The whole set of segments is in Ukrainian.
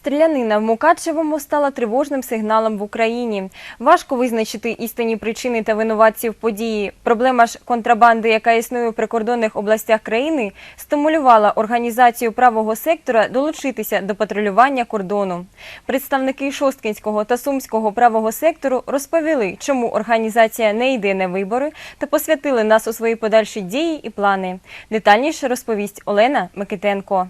Стрілянина в Мукачевому стала тривожним сигналом в Україні. Важко визначити істинні причини та винуватців події. Проблема ж контрабанди, яка існує у прикордонних областях країни, стимулювала організацію правого сектора долучитися до патрулювання кордону. Представники Шосткінського та Сумського правого сектору розповіли, чому організація не йде на вибори та посвятили нас у свої подальші дії і плани. Детальніше розповість Олена Микитенко.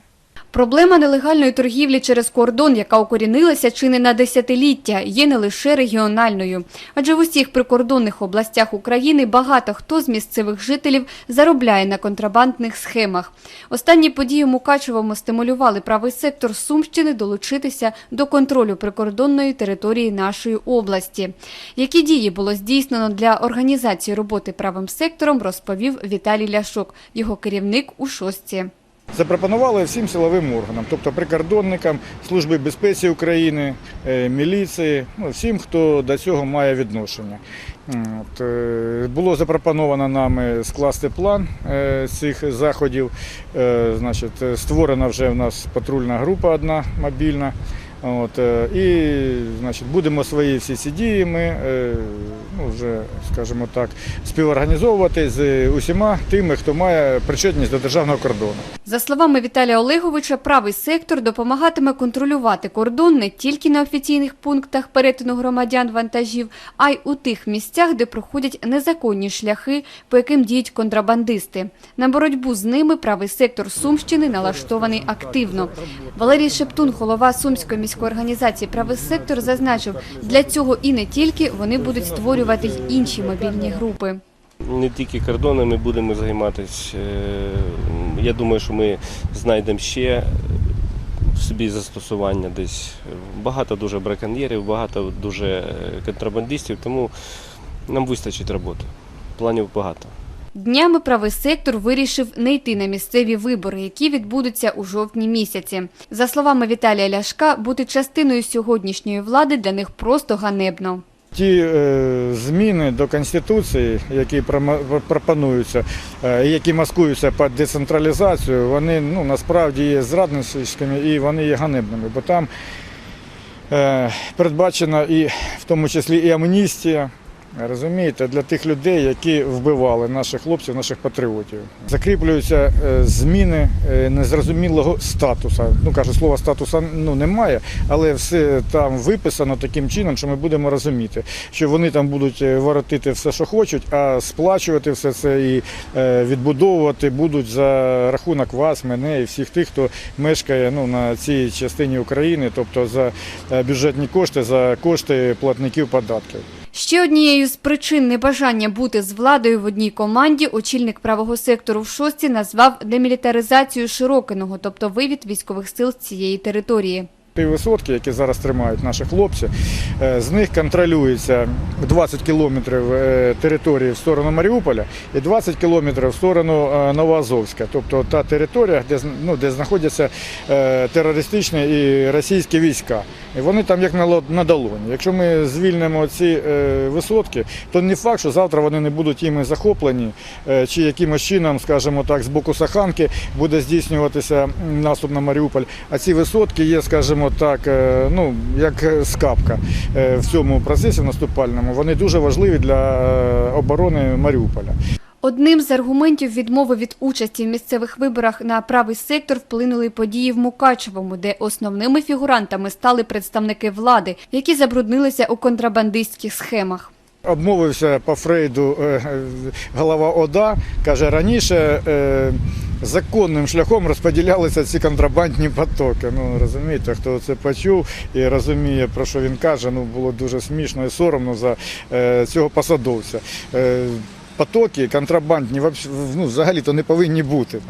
Проблема нелегальної торгівлі через кордон, яка укорінилася чи не на десятиліття, є не лише регіональною. Адже в усіх прикордонних областях України багато хто з місцевих жителів заробляє на контрабандних схемах. Останні події у Мукачевому стимулювали правий сектор Сумщини долучитися до контролю прикордонної території нашої області. Які дії було здійснено для організації роботи правим сектором, розповів Віталій Ляшок, його керівник у шостці. Запропонували всім силовим органам, тобто прикордонникам, Служби безпеки України, е, міліції, ну, всім, хто до цього має відношення. От, е, було запропоновано нами скласти план е, цих заходів. Значить, створена вже в нас патрульна група одна мобільна. От, і значить, будемо свої всі ці дії ми ну, вже, скажімо так, співорганізовувати з усіма тими, хто має причетність до державного кордону. За словами Віталія Олеговича, правий сектор допомагатиме контролювати кордон не тільки на офіційних пунктах перетину громадян вантажів, а й у тих місцях, де проходять незаконні шляхи, по яким діють контрабандисти. На боротьбу з ними правий сектор Сумщини налаштований активно. Валерій Шептун, голова Сумської міської організації Правий сектор, зазначив, для цього і не тільки вони будуть створювати й інші мобільні групи. Не тільки кордонами будемо займатися. Е, Я думаю, що ми знайдемо ще собі застосування десь. Багато дуже браконьєрів, багато дуже е, контрабандистів, тому нам вистачить роботи. Планів багато. Днями правий сектор вирішив не йти на місцеві вибори, які відбудуться у жовтні місяці. За словами Віталія Ляшка, бути частиною сьогоднішньої влади для них просто ганебно. Ті е, зміни до Конституції, які пропонуються, е, які маскуються під децентралізацію, вони ну, насправді є зрадницькими і вони є ганебними, бо там е, передбачена і в тому числі і амністія. Розумієте, для тих людей, які вбивали наших хлопців, наших патріотів, закріплюються е, зміни е, незрозумілого статусу. Ну кажу, слова статуса ну немає, але все там виписано таким чином, що ми будемо розуміти, що вони там будуть е, воротити все, що хочуть, а сплачувати все це і відбудовувати будуть за рахунок вас, мене і всіх тих, хто мешкає ну, на цій частині України, тобто за бюджетні кошти, за кошти платників податків. Ще однією з причин небажання бути з владою в одній команді очільник правого сектору в шості назвав демілітаризацію Широкиного, тобто вивід військових сил з цієї території. Ті висотки, які зараз тримають наші хлопці, е, з них контролюється 20 кілометрів е, території в сторону Маріуполя і 20 кілометрів в сторону е, Новоазовська, тобто та територія, де, ну, де знаходяться терористичні і російські війська. І вони там як на долоні. Якщо ми звільнимо ці висотки, то не факт, що завтра вони не будуть іми захоплені, чи якимось чином, скажімо так, з боку Саханки буде здійснюватися наступ на Маріуполь. А ці висотки є, скажімо так, е, ну як скапка е, в цьому процесі наступальному. Вони дуже важливі для е, оборони Маріуполя. Одним з аргументів відмови від участі в місцевих виборах на правий сектор вплинули події в Мукачевому, де основними фігурантами стали представники влади, які забруднилися у контрабандистських схемах. Обмовився по Фрейду голова ОДА, каже, раніше законним шляхом розподілялися ці контрабандні потоки. Ну розумієте, хто це почув і розуміє, про що він каже, ну було дуже смішно і соромно за е, цього посадовця. Е, Потоки контрабандні ну, взагалі-то не повинні бути.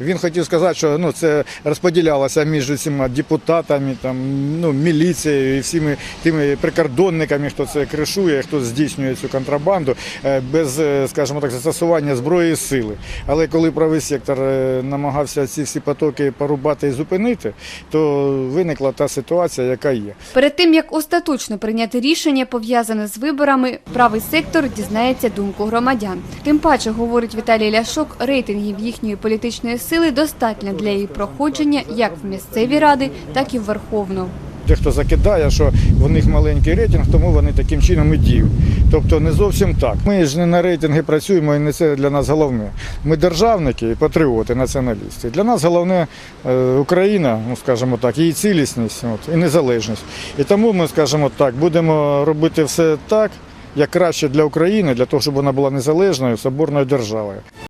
Він хотів сказати, що ну, це розподілялося між усіма депутатами, там, ну, міліцією і всіми тими прикордонниками, хто це кришує, хто здійснює цю контрабанду е, без, е, скажімо так, застосування зброї і сили. Але коли правий сектор е, намагався ці всі потоки порубати і зупинити, то виникла та ситуація, яка є. Перед тим як остаточно прийняти рішення пов'язане з виборами, правий сектор дізнається думку громадян. Громадян. Тим паче, говорить Віталій Ляшок, рейтингів їхньої політичної сили достатньо для її проходження як в місцеві ради, так і в Верховну. Дехто закидає, що в них маленький рейтинг, тому вони таким чином і діють. Тобто не зовсім так. Ми ж не на рейтинги працюємо, і не це для нас головне. Ми державники, патріоти, націоналісти. Для нас головне е, Україна, ну скажімо так, її цілісність от, і незалежність. І тому ми, скажімо так, будемо робити все так, як краще для України, для того, щоб вона була незалежною, соборною державою.